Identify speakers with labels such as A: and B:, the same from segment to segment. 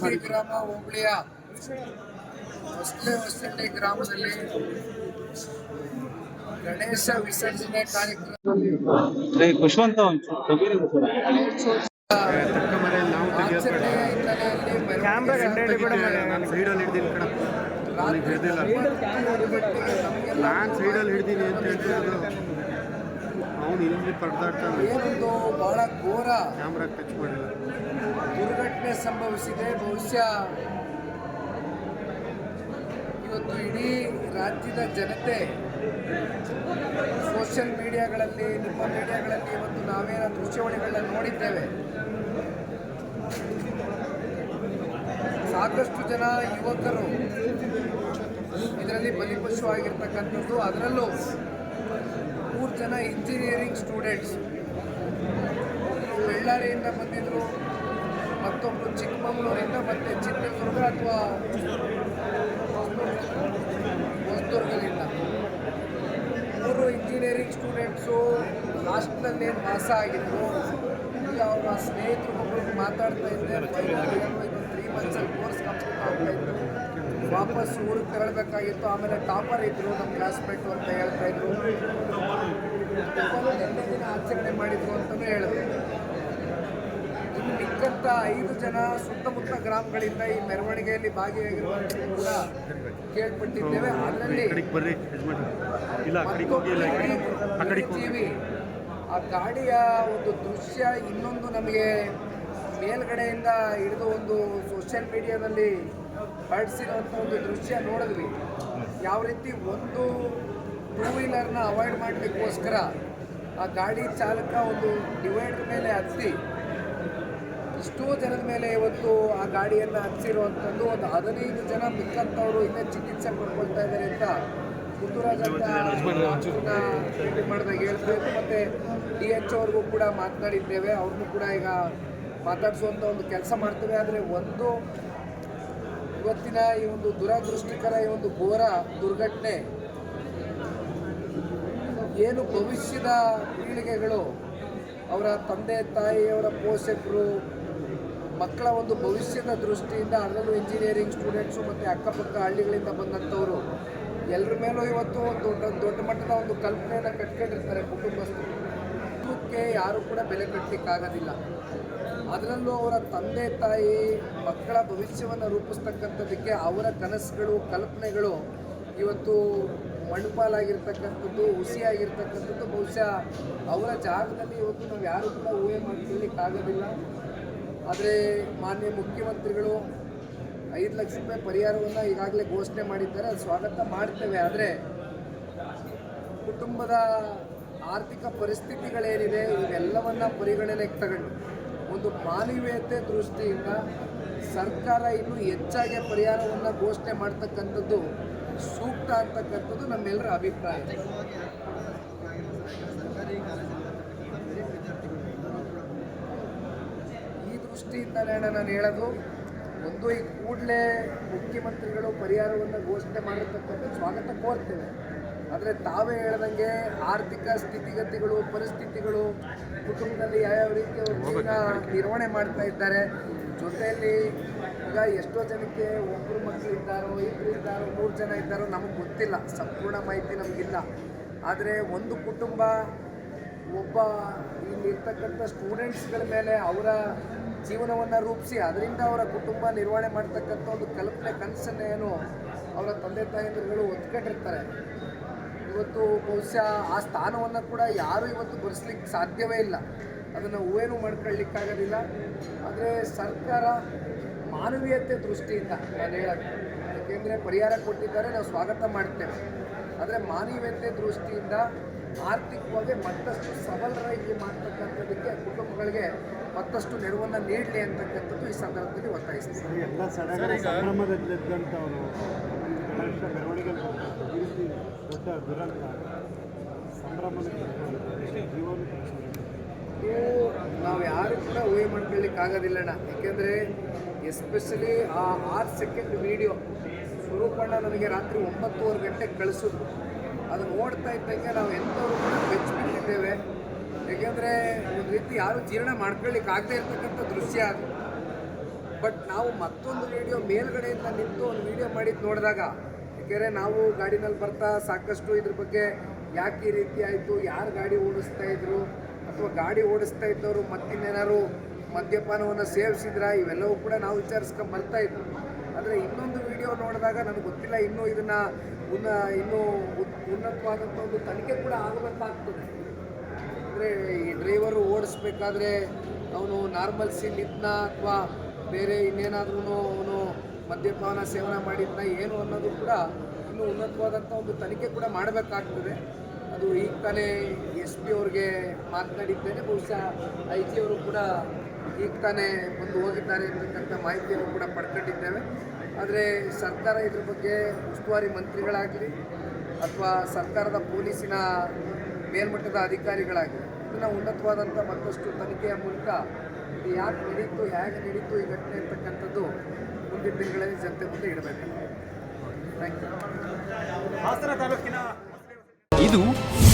A: ಮಾಡಿ
B: ಗ್ರಾಮ ಹೋಬಳಿಯ ಹೊಸಲೆ ಹೊಸಳ್ಳಿ ಗ್ರಾಮದಲ್ಲಿ ಗಣೇಶ ವಿಸರ್ಜನೆ ಕಾರ್ಯಕ್ರಮದಲ್ಲಿ. ಆಚರಣೆಯ ಹಿನ್ನೆಲೆಯಲ್ಲಿ.
C: ನಾನು ಸೈಡಲ್ಲಿ ಹಿಡ್ದೀನಿ ಅಂತ ರಾತ್ರಿ ಇಲ್ಲಿ
B: ಏನೊಂದು? ಬಹಳ ಘೋರ.
C: ಕ್ಯಾಮ್ರಾ ಟಚ್ ಮಾಡಿಲ್ಲ
B: ದುರ್ಘಟನೆ ಸಂಭವಿಸಿದೆ. ಬಹುಶಃ ಇವತ್ತು ಇಡೀ ರಾಜ್ಯದ ಜನತೆ ಸೋಷಿಯಲ್ ಮೀಡಿಯಾಗಳಲ್ಲಿ ನಿಮ್ಮ ಮೀಡಿಯಾಗಳಲ್ಲಿ ಇವತ್ತು ನಾವೇನ ದೃಶ್ಯಾವಳಿಗಳನ್ನ ನೋಡಿದ್ದೇವೆ. ಸಾಕಷ್ಟು ಜನ ಯುವಕರು ಇದರಲ್ಲಿ ಬಲಿಪಶು ಆಗಿರ್ತಕ್ಕಂಥದ್ದು ಅದರಲ್ಲೂ ಮೂರು ಜನ ಇಂಜಿನಿಯರಿಂಗ್ ಸ್ಟೂಡೆಂಟ್ಸ್ ಬಳ್ಳಾರಿಯಿಂದ ಬಂದಿದ್ದರು ಮತ್ತೊಬ್ಬರು ಚಿಕ್ಕಮಗಳೂರಿಂದ ಮತ್ತು ಚಿತ್ರದುರ್ಗ ಅಥವಾ ಹೊಸದುರ್ಗದಿಂದ. ಮೂರು ಇಂಜಿನಿಯರಿಂಗ್ ಸ್ಟೂಡೆಂಟ್ಸು ಹಾಸ್ಟೆಲಲ್ಲಿ ವಾಸ ಆಗಿದ್ರು ಈಗ ಅವರ ಸ್ನೇಹಿತರು ಮಾತಾಡ್ತಾ ಇದ್ದೆ ವಾಪಸ್ ಊರಿಗೆ ತೆರಳಬೇಕಾಗಿತ್ತು. ಆಮೇಲೆ ಟಾಪರ್ ಇದ್ರು ನಮ್ಮ ಕ್ಲಾಸ್ಮೇಟು ಅಂತ ಹೇಳ್ತಾ ಇದ್ರು. ದಿನ ಆಚರಣೆ ಮಾಡಿದ್ರು ಅಂತಲೂ ಹೇಳಿದ್ರು ಇನ್ನು ಮಿಕ್ಕಂತ ಐದು ಜನ ಸುತ್ತಮುತ್ತ ಗ್ರಾಮಗಳಿಂದ ಈ ಮೆರವಣಿಗೆಯಲ್ಲಿ ಭಾಗಿಯಾಗಿರುವಂಥದ್ದು ಕೂಡ ಕೇಳ್ಪಟ್ಟಿದ್ದೇವೆ. ಅದರಲ್ಲಿ
C: ಆ
B: ಗಾಡಿಯ ಒಂದು ದೃಶ್ಯ ಇನ್ನೊಂದು ನಮಗೆ ಮೇಲ್ಗಡೆಯಿಂದ ಹಿಡಿದು ಒಂದು ಸೋಷಿಯಲ್ ಮೀಡಿಯಾದಲ್ಲಿ ಹರಡಿಸಿರುವಂಥ ಒಂದು ದೃಶ್ಯ ನೋಡಿದ್ವಿ. ಯಾವ ರೀತಿ ಒಂದು ಟೂ ವೀಲರ್ನ ಅವಾಯ್ಡ್ ಮಾಡಲಿಕ್ಕೋಸ್ಕರ ಆ ಗಾಡಿ ಚಾಲಕ ಒಂದು ಡಿವೈಡರ್ ಮೇಲೆ ಹತ್ತಿ ಎಷ್ಟೋ ಜನದ ಮೇಲೆ ಇವತ್ತು ಆ ಗಾಡಿಯನ್ನು ಹಚ್ಚಿರುವಂಥದ್ದು ಒಂದು ಹದಿನೈದು ಜನ ಮಿಕ್ಕಂಥವ್ರು ಇನ್ನೂ ಚಿಕಿತ್ಸೆ ಪಡ್ಕೊಳ್ತಾ ಇದ್ದಾರೆ ಅಂತ ಭೇಟಿ ಮಾಡಿದಾಗ ಹೇಳ್ಬೇಕು. ಮತ್ತು ಡಿ ಎಚ್ ಅವ್ರಿಗೂ ಕೂಡ ಮಾತನಾಡಿದ್ದೇವೆ. ಅವ್ರನ್ನೂ ಕೂಡ ಈಗ ಮಾತಾಡಿಸುವಂಥ ಒಂದು ಕೆಲಸ ಮಾಡ್ತೇವೆ. ಆದರೆ ಒಂದು ಇವತ್ತಿನ ಈ ಒಂದು ದುರದೃಷ್ಟಿಕರ ಈ ಒಂದು ಘೋರ ದುರ್ಘಟನೆ, ಏನು ಭವಿಷ್ಯದ ಪೀಳಿಗೆಗಳು, ಅವರ ತಂದೆ ತಾಯಿಯವರ ಪೋಷಕರು, ಮಕ್ಕಳ ಒಂದು ಭವಿಷ್ಯದ ದೃಷ್ಟಿಯಿಂದ ಅದರಲ್ಲೂ ಇಂಜಿನಿಯರಿಂಗ್ ಸ್ಟೂಡೆಂಟ್ಸು ಮತ್ತು ಅಕ್ಕಪಕ್ಕ ಹಳ್ಳಿಗಳಿಂದ ಬಂದಂಥವರು ಎಲ್ಲರ ಮೇಲೂ ಇವತ್ತು ದೊಡ್ಡ ದೊಡ್ಡ ಮಟ್ಟದ ಒಂದು ಕಲ್ಪನೆಯನ್ನು ಕಟ್ಕೊಂಡಿರ್ತಾರೆ ಕುಟುಂಬಸ್ಥರು. ಕುಟುಂಬಕ್ಕೆ ಯಾರು ಕೂಡ ಬೆಲೆ ಕಟ್ಟಲಿಕ್ಕಾಗೋದಿಲ್ಲ ಅದರಲ್ಲೂ ಅವರ ತಂದೆ, ತಾಯಿ, ಮಕ್ಕಳ ಭವಿಷ್ಯವನ್ನು ರೂಪಿಸ್ತಕ್ಕಂಥದ್ದಕ್ಕೆ ಅವರ ಕನಸುಗಳು, ಕಲ್ಪನೆಗಳು ಇವತ್ತು ಮಣ್ಣುಪಾಲಾಗಿರ್ತಕ್ಕಂಥದ್ದು, ಹುಸಿಯಾಗಿರ್ತಕ್ಕಂಥದ್ದು, ಬಹುಶಃ ಅವರ ಜಾಗದಲ್ಲಿ ಇವತ್ತು ನಾವು ಯಾರು ಕೂಡ ಊಹೆ ಮಾಡ್ಕೊಳ್ಳಿಕ್ಕಾಗೋದಿಲ್ಲ ಆದರೆ ಮಾನ್ಯ ಮುಖ್ಯಮಂತ್ರಿಗಳು ಐದು ಲಕ್ಷ ರೂಪಾಯಿ ಪರಿಹಾರವನ್ನು ಈಗಾಗಲೇ ಘೋಷಣೆ ಮಾಡಿದ್ದಾರೆ ಸ್ವಾಗತ ಮಾಡ್ತೇವೆ. ಆದರೆ ಕುಟುಂಬದ ಆರ್ಥಿಕ ಪರಿಸ್ಥಿತಿಗಳೇನಿದೆ, ಇವೆಲ್ಲವನ್ನ ಪರಿಗಣನೆಗೆ ತಗೊಂಡು ಒಂದು ಮಾನವೀಯತೆ ದೃಷ್ಟಿಯಿಂದ ಸರ್ಕಾರ ಇನ್ನು ಹೆಚ್ಚಾಗಿ ಪರಿಹಾರವನ್ನು ಘೋಷಣೆ ಮಾಡ್ತಕ್ಕಂಥದ್ದು ಸೂಕ್ತ ಅಂತಕ್ಕಂಥದ್ದು ನಮ್ಮೆಲ್ಲರ ಅಭಿಪ್ರಾಯ. ಈ ದೃಷ್ಟಿಯಿಂದಲೇ ನಾನು ಹೇಳೋದು, ಒಂದು ಈ ಕೂಡಲೇ ಮುಖ್ಯಮಂತ್ರಿಗಳು ಪರಿಹಾರವನ್ನು ಘೋಷಣೆ ಮಾಡಿರ್ತಕ್ಕಂಥ ಸ್ವಾಗತ ಕೋರ್ತೇವೆ. ಆದರೆ ತಾವೇ ಹೇಳ್ದಂಗೆ ಆರ್ಥಿಕ ಸ್ಥಿತಿಗತಿಗಳು ಪರಿಸ್ಥಿತಿಗಳು ಕುಟುಂಬದಲ್ಲಿ ಯಾವ್ಯಾವ ರೀತಿ ಅವರು ಜೀವನ ನಿರ್ವಹಣೆ ಮಾಡ್ತಾ ಇದ್ದಾರೆ. ಜೊತೆಯಲ್ಲಿ ಈಗ ಎಷ್ಟೋ ಜನಕ್ಕೆ ಒಬ್ಬರು ಮಕ್ಕಳು ಇದ್ದಾರೋ ಇಬ್ಬರು ಇದ್ದಾರೋ ಮೂರು ಜನ ಇದ್ದಾರೋ ನಮಗೆ ಗೊತ್ತಿಲ್ಲ. ಸಂಪೂರ್ಣ ಮಾಹಿತಿ ನಮಗಿಲ್ಲ. ಆದರೆ ಒಂದು ಕುಟುಂಬ ಒಬ್ಬ ಇಲ್ಲಿರ್ತಕ್ಕಂಥ ಸ್ಟೂಡೆಂಟ್ಸ್ಗಳ ಮೇಲೆ ಅವರ ಜೀವನವನ್ನು ರೂಪಿಸಿ ಅದರಿಂದ ಅವರ ಕುಟುಂಬ ನಿರ್ವಹಣೆ ಮಾಡ್ತಕ್ಕಂಥ ಒಂದು ಕಲ್ಪನೆ ಕನಸನ್ನೇನು ಅವರ ತಂದೆ ತಾಯಂದಿರುಗಳು ಒತ್ಕೊಂಡಿರ್ತಾರೆ. ಇವತ್ತು ಬಹುಶಃ ಆ ಸ್ಥಾನವನ್ನು ಕೂಡ ಯಾರೂ ಇವತ್ತು ಬರೆಸ್ಲಿಕ್ಕೆ ಸಾಧ್ಯವೇ ಇಲ್ಲ. ಅದನ್ನು ಊಹೇನು ಮಾಡ್ಕೊಳ್ಳಿಕ್ಕಾಗೋದಿಲ್ಲ. ಆದರೆ ಸರ್ಕಾರ ಮಾನವೀಯತೆ ದೃಷ್ಟಿಯಿಂದ ನಾನು ಹೇಳೋದು ಯಾಕೆಂದರೆ ಪರಿಹಾರ ಕೊಟ್ಟಿದ್ದಾರೆ ನಾವು ಸ್ವಾಗತ ಮಾಡ್ತೇವೆ. ಆದರೆ ಮಾನವೀಯತೆ ದೃಷ್ಟಿಯಿಂದ ಆರ್ಥಿಕವಾಗಿ ಮತ್ತಷ್ಟು ಸಬಲರಾಗಿ ಮಾಡ್ತಕ್ಕಂಥದ್ದಕ್ಕೆ ಕುಟುಂಬಗಳಿಗೆ ಮತ್ತಷ್ಟು ನೆರವನ್ನು ನೀಡಲಿ ಅಂತಕ್ಕಂಥದ್ದು ಈ ಸಂದರ್ಭದಲ್ಲಿ ಒತ್ತಾಯಿಸ್ತೀನಿ.
C: ಮೆರವಣಿಗೆಯಲ್ಲಿ ಬರ್ತಾರೆ. ಈ ದೊಡ್ಡ ದುರಂತ
B: ನಾವು ಯಾರು ಕೂಡ ಊಹೆ ಮಾಡ್ಕೊಳ್ಳಿಕ್ಕೆ ಆಗೋದಿಲ್ಲಣ್ಣ. ಯಾಕೆಂದರೆ ಎಸ್ಪೆಷಲಿ ಆ ಆರು ಸೆಕೆಂಡ್ ವಿಡಿಯೋ ಸ್ವರೂಪಣ್ಣ ನನಗೆ ರಾತ್ರಿ ಒಂಬತ್ತುವರೆ ಗಂಟೆಗೆ ಕಳಿಸಿದ್ರು. ಅದು ನೋಡ್ತಾ ಇದ್ದಂಗೆ ನಾವು ಎಂಥವ್ರು ಕೂಡ ಬೆಚ್ಚಿಬಿಟ್ಟಿದ್ದೇವೆ. ಯಾಕೆಂದರೆ ಒಂದು ರೀತಿ ಯಾರು ಜೀರ್ಣ ಮಾಡ್ಕೊಳ್ಳಿಕ್ಕೆ ಆಗದೆ ಇರ್ತಕ್ಕಂಥ ದೃಶ್ಯ ಅದು. ಬಟ್ ನಾವು ಮತ್ತೊಂದು ವಿಡಿಯೋ ಮೇಲ್ಗಡೆಯಿಂದ ನಿಂತು ಒಂದು ವಿಡಿಯೋ ಮಾಡಿದ್ದು ನೋಡಿದಾಗ ಯಾಕೆಂದರೆ ನಾವು ಗಾಡಿನಲ್ಲಿ ಬರ್ತಾ ಸಾಕಷ್ಟು ಇದ್ರ ಬಗ್ಗೆ ಯಾಕೆ ಈ ರೀತಿ ಆಯಿತು? ಯಾರು ಗಾಡಿ ಓಡಿಸ್ತಾ ಇದ್ರು? ಅಥವಾ ಗಾಡಿ ಓಡಿಸ್ತಾ ಇದ್ದವರು ಮತ್ತಿನ್ನೇನಾದ್ರು ಮದ್ಯಪಾನವನ್ನು ಸೇವಿಸಿದ್ರ? ಇವೆಲ್ಲವೂ ಕೂಡ ನಾವು ವಿಚಾರಿಸ್ಕೊಂಡು ಬರ್ತಾ ಇದ್ವಿ. ಆದರೆ ಇನ್ನೊಂದು ವಿಡಿಯೋ ನೋಡಿದಾಗ ನನಗೆ ಗೊತ್ತಿಲ್ಲ, ಇನ್ನೂ ಇದನ್ನು ಉನ್ನ, ಇನ್ನೂ ಉನ್ನತವಾದಂಥ ಒಂದು ತನಿಖೆ ಕೂಡ ಆಗಬೇಕಾಗ್ತದೆ ಅಂದರೆ ಈ ಡ್ರೈವರು ಓಡಿಸ್ಬೇಕಾದ್ರೆ ಅವನು ನಾರ್ಮಲ್ ಸೀಟ್ ಇದ್ನ? ಅಥವಾ ಬೇರೆ ಇನ್ನೇನಾದ್ರೂ ಅವನು ಮದ್ಯಪಾನ ಸೇವನೆ ಮಾಡಿದ್ರೆ ಏನು ಅನ್ನೋದು ಕೂಡ ಇನ್ನೂ ಉನ್ನತವಾದಂಥ ಒಂದು ತನಿಖೆ ಕೂಡ ಮಾಡಬೇಕಾಗ್ತದೆ. ಅದು ಈಗ ತಾನೇ ಎಸ್ ಪಿ ಅವ್ರಿಗೆ ಮಾತನಾಡಿದ್ದೇನೆ, ಬಹುಶಃ ಐ ಜಿ ಅವರು ಕೂಡ ಈಗ ತಾನೇ ಬಂದು ಹೋಗಿದ್ದಾರೆ ಅಂತಕ್ಕಂಥ ಮಾಹಿತಿಯನ್ನು ಕೂಡ ಪಡ್ಕೊಂಡಿದ್ದೇವೆ. ಆದರೆ ಸರ್ಕಾರ ಇದ್ರ ಬಗ್ಗೆ ಉಸ್ತುವಾರಿ ಮಂತ್ರಿಗಳಾಗಲಿ ಅಥವಾ ಸರ್ಕಾರದ ಪೊಲೀಸಿನ ಮೇಲ್ಮಟ್ಟದ ಅಧಿಕಾರಿಗಳಾಗಲಿ, ಇದನ್ನು ಉನ್ನತವಾದಂಥ ಮತ್ತಷ್ಟು ತನಿಖೆಯ ಮೂಲಕ ಇದು ಯಾಕೆ ನಡೀತು, ಹೇಗೆ ನಡೀತು ಈ ಘಟನೆ ಮುಂದಿನ ದಿನಗಳಲ್ಲಿ ಜನತೆ ಮುಂದೆ ಇಡಬೇಕು.
D: ಇದು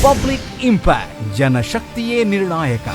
D: ಪಬ್ಲಿಕ್ ಇಂಪ್ಯಾಕ್ಟ್, ಜನಶಕ್ತಿಯೇ ನಿರ್ಣಾಯಕ.